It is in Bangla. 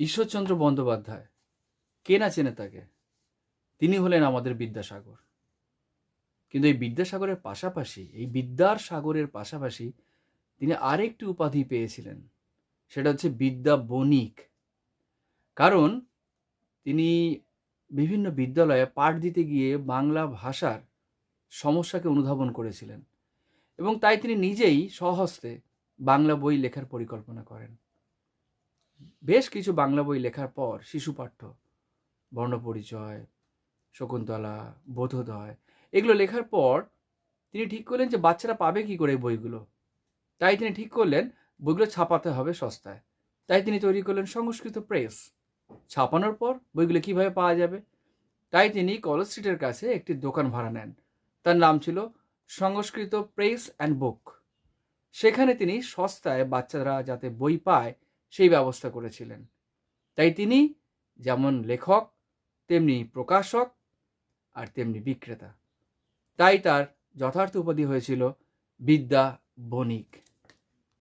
ঈশ্বরচন্দ্র বন্দ্যোপাধ্যায়। কে না চেনে তাকে? তিনি হলেন আমাদের বিদ্যাসাগর। কিন্তু এই বিদ্যাসাগরের পাশাপাশি, এই বিদ্যার সাগরের পাশাপাশি তিনি আরেকটি উপাধি পেয়েছিলেন। সেটা হচ্ছে বিদ্যা বণিক। কারণ তিনি বিভিন্ন বিদ্যালয়ে পাঠ দিতে গিয়ে বাংলা ভাষার সমস্যাকে অনুধাবন করেছিলেন এবং তাই তিনি নিজেই স্বহস্তে বাংলা বই লেখার পরিকল্পনা করেন। বেশ কিছু বাংলা বই লেখার পর শিশুপাঠ্য বর্ণপরিচয়, শকুন্তলা, বোধোদয়, এগুলো লেখার পর তিনি ঠিক করলেন যে বাচ্চারা পাবে কি করে বইগুলো। তাই তিনি ঠিক করলেন বইগুলো ছাপাতে হবে সস্তায়। তাই তিনি তৈরি করলেন সংস্কৃত প্রেস। ছাপানোর পর বইগুলো কীভাবে পাওয়া যাবে? তাই তিনি কলেজ স্ট্রিটের কাছে একটি দোকান ভাড়া নেন। তার নাম ছিল সংস্কৃত প্রেস অ্যান্ড বুক। সেখানে তিনি সস্তায় বাচ্চারা যাতে বই পায় সেই ব্যবস্থা করেছিলেন। তাই তিনি যেমন লেখক, তেমনি প্রকাশক আর তেমনি বিক্রেতা। তাই তার যথার্থ উপাধি হয়েছিল বিদ্যা বণিক।